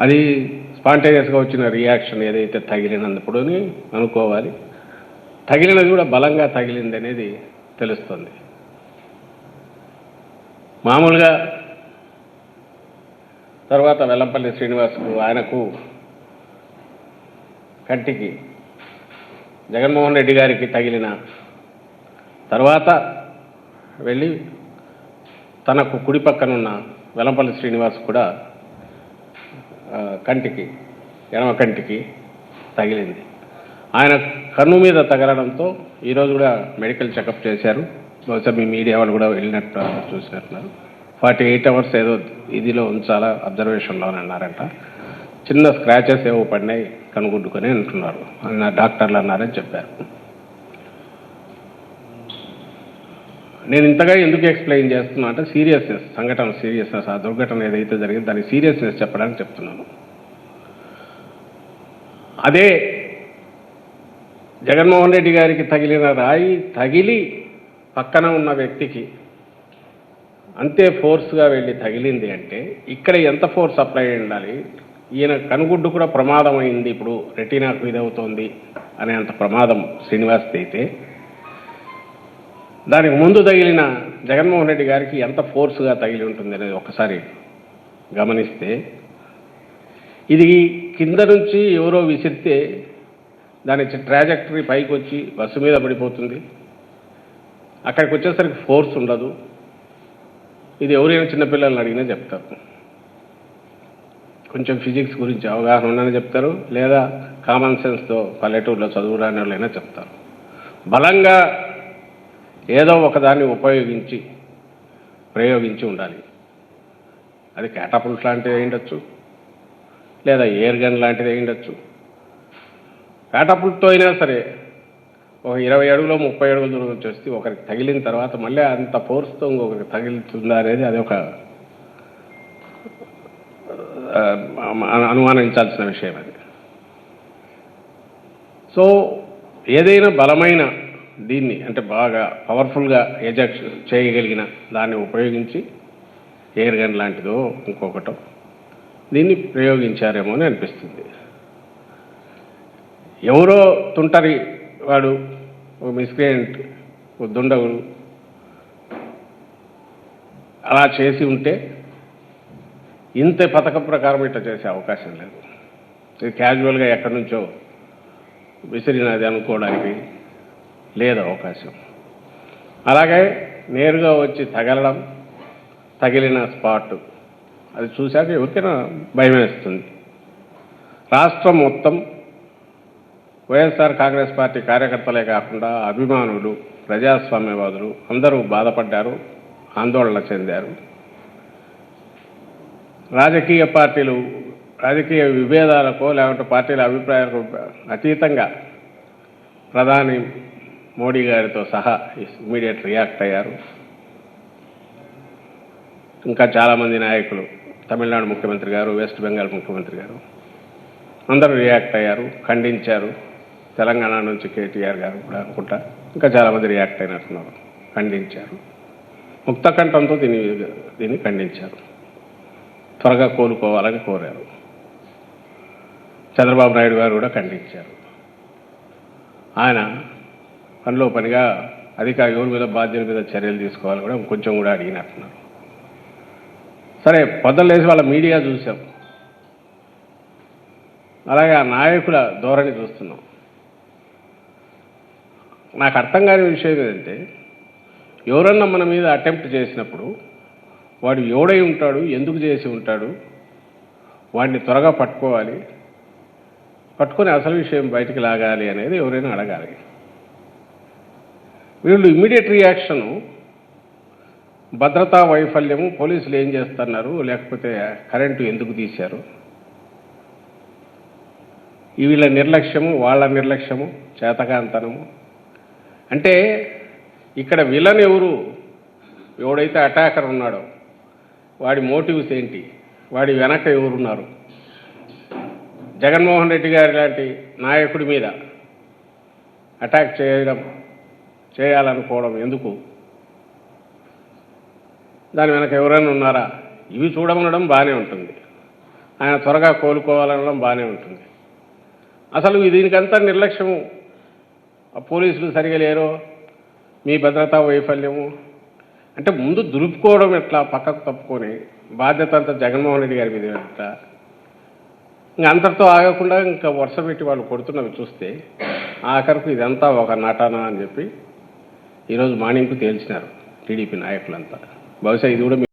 అది స్పాంటేనియస్గా వచ్చిన రియాక్షన్ ఏదైతే తగిలినందుప్పుడు అనుకోవాలి. తగిలినది కూడా బలంగా తగిలింది అనేది తెలుస్తుంది. మామూలుగా తర్వాత వెల్లంపల్లి శ్రీనివాస్కు ఆయనకు కంటికి జగన్మోహన్ రెడ్డి గారికి తగిలిన తర్వాత వెళ్ళి తనకు కుడి పక్కనున్న వెల్లంపల్లి శ్రీనివాస్ కూడా కంటికి ఎడమ కంటికి తగిలింది. ఆయన కన్ను మీద తగలడంతో ఈరోజు కూడా మెడికల్ చెకప్ చేశారు. బహుశా మీ మీడియా వాళ్ళు కూడా వెళ్ళినట్టు చూసినట్టున్నారు. ఫార్టీ ఎయిట్ అవర్స్ ఏదో ఇదిలో ఉంచాలా అబ్జర్వేషన్లో అని అన్నారంట. చిన్న స్క్రాచెస్ ఏవో పడినాయి కనుగొడ్డుకొని అంటున్నారు. అన్న డాక్టర్లు అన్నారని చెప్పారు. నేను ఇంతగా ఎందుకు ఎక్స్ప్లెయిన్ చేస్తున్నా అంటే సీరియస్నెస్ సంఘటన సీరియస్నెస్ ఆ దుర్ఘటన ఏదైతే జరిగింది దాని సీరియస్నెస్ చెప్పడానికి చెప్తున్నాను. అదే జగన్మోహన్ రెడ్డి గారికి తగిలిన రాయి తగిలి పక్కన ఉన్న వ్యక్తికి అంతే ఫోర్స్గా వెళ్ళి తగిలింది అంటే ఇక్కడ ఎంత ఫోర్స్ అప్లై ఉండాలి? ఈయన కనుగుడ్డు కూడా ప్రమాదం అయింది ఇప్పుడు రెటీనాకు ఇదవుతోంది అనే అంత ప్రమాదం శ్రీనివాస్ది అయితే. దానికి ముందు తగిలిన జగన్మోహన్ రెడ్డి గారికి ఎంత ఫోర్స్గా తగిలి ఉంటుంది అనేది ఒకసారి గమనిస్తే ఇది కింద నుంచి ఎవరో విసిరితే దాని ట్రాజెక్టరీ పైకి వచ్చి బస్సు మీద పడిపోతుంది. అక్కడికి వచ్చేసరికి ఫోర్స్ ఉండదు. ఇది ఎవరైనా చిన్నపిల్లల్ని అడిగినా చెప్తారు. కొంచెం ఫిజిక్స్ గురించి అవగాహన ఉందని చెప్తారు. లేదా కామన్ సెన్స్తో పల్లెటూరులో చదువురాని వాళ్ళైనా చెప్తారు. బలంగా ఏదో ఒకదాన్ని ఉపయోగించి ప్రయోగించి ఉండాలి. అది క్యాటపుల్ట్ లాంటిది అయి లేదా ఎయిర్ గన్ లాంటిది అయి కేటాపుల్తో అయినా సరే ఒక ఇరవై అడుగులో ముప్పై అడుగుల దూరం నుంచి వస్తే ఒకరికి తగిలిన తర్వాత మళ్ళీ అంత ఫోర్స్తో ఇంకొకరికి తగిలుతుందా అనేది అది ఒక అనుమానించాల్సిన విషయం అది. సో ఏదైనా బలమైన దీన్ని అంటే బాగా పవర్ఫుల్గా ఎజెక్ట్ చేయగలిగిన దాన్ని ఉపయోగించి ఎయిర్ గన్ లాంటిదో ఇంకొకటో దీన్ని ప్రయోగించారేమో అని అనిపిస్తుంది. ఎవరో తుంటరి వాడు ఓ మిస్క్రియంట్ దుండగుడు అలా చేసి ఉంటే ఇంత పథకం ప్రకారం ఇట్లా చేసే అవకాశం లేదు. ఇది క్యాజువల్గా ఎక్కడి నుంచో విసిరినది అనుకోవడానికి లేదు అవకాశం. అలాగే నేరుగా వచ్చి తగలడం తగిలిన స్పాట్. అది చూశాక ఎవరికైనా భయం వేస్తుంది రాష్ట్రం మొత్తం వైఎస్ఆర్ కాంగ్రెస్ పార్టీ కార్యకర్తలే కాకుండా అభిమానులు ప్రజాస్వామ్యవాదులు అందరూ బాధపడ్డారు ఆందోళన చెందారు. రాజకీయ పార్టీలు రాజకీయ విభేదాలకో లేకుంటే పార్టీల అభిప్రాయాలకు అతీతంగా ప్రధాని మోడీ గారితో సహా ఇమీడియట్ రియాక్ట్ అయ్యారు. ఇంకా చాలామంది నాయకులు తమిళనాడు ముఖ్యమంత్రి గారు వెస్ట్ బెంగాల్ ముఖ్యమంత్రి గారు అందరూ రియాక్ట్ అయ్యారు ఖండించారు. తెలంగాణ నుంచి కేటీఆర్ గారు కూడా అనుకుంటా ఇంకా చాలామంది రియాక్ట్ అయినట్టున్నారు ఖండించారు. ముక్త కంఠంతో దీన్ని దీన్ని ఖండించారు. త్వరగా కోలుకోవాలని కోరారు. చంద్రబాబు నాయుడు గారు కూడా ఖండించారు. ఆయన పనిలో పనిగా అధికారి ఎవరి మీద బాధ్యుల మీద చర్యలు తీసుకోవాలి కూడా కొంచెం కూడా అడిగినట్టున్నారు. సరే పొద్దులేసి వాళ్ళ మీడియా చూసాం. అలాగే ఆ నాయకుల ధోరణి చూస్తున్నాం. నాకు అర్థం కాని విషయం ఏంటంటే ఎవరన్నా మన మీద అటెంప్ట్ చేసినప్పుడు వాడు ఎవడై ఉంటాడు ఎందుకు చేసి ఉంటాడు వాడిని త్వరగా పట్టుకోవాలి పట్టుకొని అసలు విషయం బయటికి లాగాలి అనేది ఎవరైనా అడగాలి. వీళ్ళు ఇమ్మీడియట్ రియాక్షను భద్రతా వైఫల్యము పోలీసులు ఏం చేస్తున్నారు లేకపోతే కరెంటు ఎందుకు తీశారు? వీళ్ళ నిర్లక్ష్యము వాళ్ళ నిర్లక్ష్యము చేతకాంతనము. అంటే ఇక్కడ విలన్ ఎవరు? ఎవడైతే అటాకర్ ఉన్నాడో వాడి మోటివ్స్ ఏంటి? వాడి వెనక ఎవరున్నారు? జగన్మోహన్ రెడ్డి గారి లాంటి నాయకుడి మీద అటాక్ చేయడం చేయాలనుకోవడం ఎందుకు? దాని వెనక ఎవరైనా ఉన్నారా? ఇవి చూడమనడం బాగానే ఉంటుంది. ఆయన త్వరగా కోలుకోవాలనడం బాగానే ఉంటుంది. అసలు దీనికంతా నిర్లక్ష్యము. ఆ పోలీసులు సరిగా లేరు? మీ భద్రతా వైఫల్యము? అంటే ముందు దులుపుకోవడం ఎట్లా? పక్కకు తప్పుకొని బాధ్యత అంతా జగన్మోహన్ రెడ్డి గారి మీద ఎట్లా ఇంకా అంతటితో ఆగకుండా ఇంకా వరుస పెట్టి వాళ్ళు కొడుతున్నవి చూస్తే ఆఖరికి ఇదంతా ఒక నటన అని చెప్పి ఈరోజు మార్నింగ్కు తేల్చినారు టీడీపీ నాయకులంతా. బహుశా ఇది కూడా